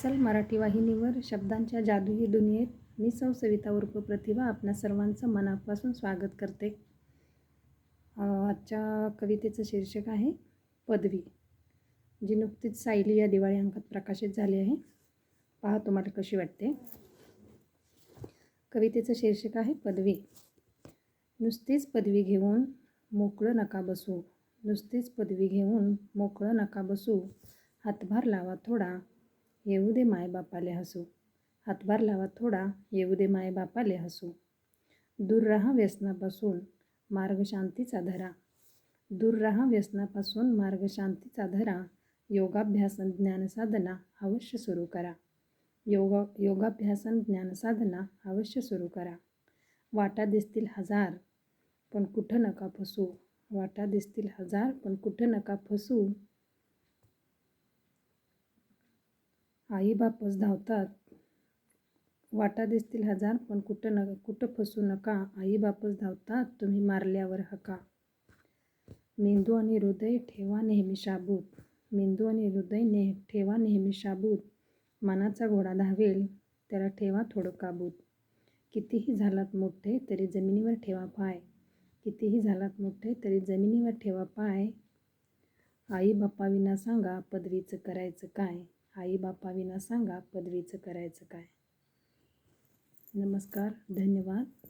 अस्सल मराठी वाहिनीवर शब्दांच्या जादुई दुनियेत मी सौ सविता उर्फ प्रतिभा आपल्या सर्वांचं मनापासून स्वागत करते. आजच्या कवितेचं शीर्षक आहे पदवी जी नुकतीच सायली या दिवाळी अंकात प्रकाशित झाली आहे. पहा तुम्हाला कशी वाटते. कवितेचं शीर्षक आहे पदवी नुसतीच पदवी घेऊन मोकळं नका बसू नुसतीच पदवी घेऊन मोकळं नका बसू हातभार लावा थोडा येऊ दे मायबापाले हसू. हातभार लावा थोडा येऊ दे मायबापाले हसू. दूर राहा व्यसनापासून मार्ग शांतीचा धरा. दूर राहा व्यसनापासून मार्ग शांतीचा धरा. योगाभ्यासन ज्ञानसाधना अवश्य सुरू करा. योगा योगाभ्यासन ज्ञानसाधना अवश्य सुरू करा. वाटा दिसतील हजार पण कुठं नका फसू. वाटा दिसतील हजार पण कुठं नका फसू. आई बापच धावतात. वाटा दिसतील हजार पण कुठं न कुठं फसू नका. आई बापच धावतात तुम्ही मारल्यावर हका. मेंदू आणि हृदय ठेवा नेहमी शाबूत. मेंदू आणि हृदय ने ठेवा नेहमी शाबूत. मनाचा घोडा धावेल त्याला ठेवा थोडं काबूत. कितीही झालात मोठे तरी जमिनीवर ठेवा पाय. कितीही झालात मोठे तरी जमिनीवर ठेवा पाय. आई बापाविना सांगा पदवीचं करायचं काय? आई बापाविना सांगा पदवीचं करायचं काय? नमस्कार धन्यवाद.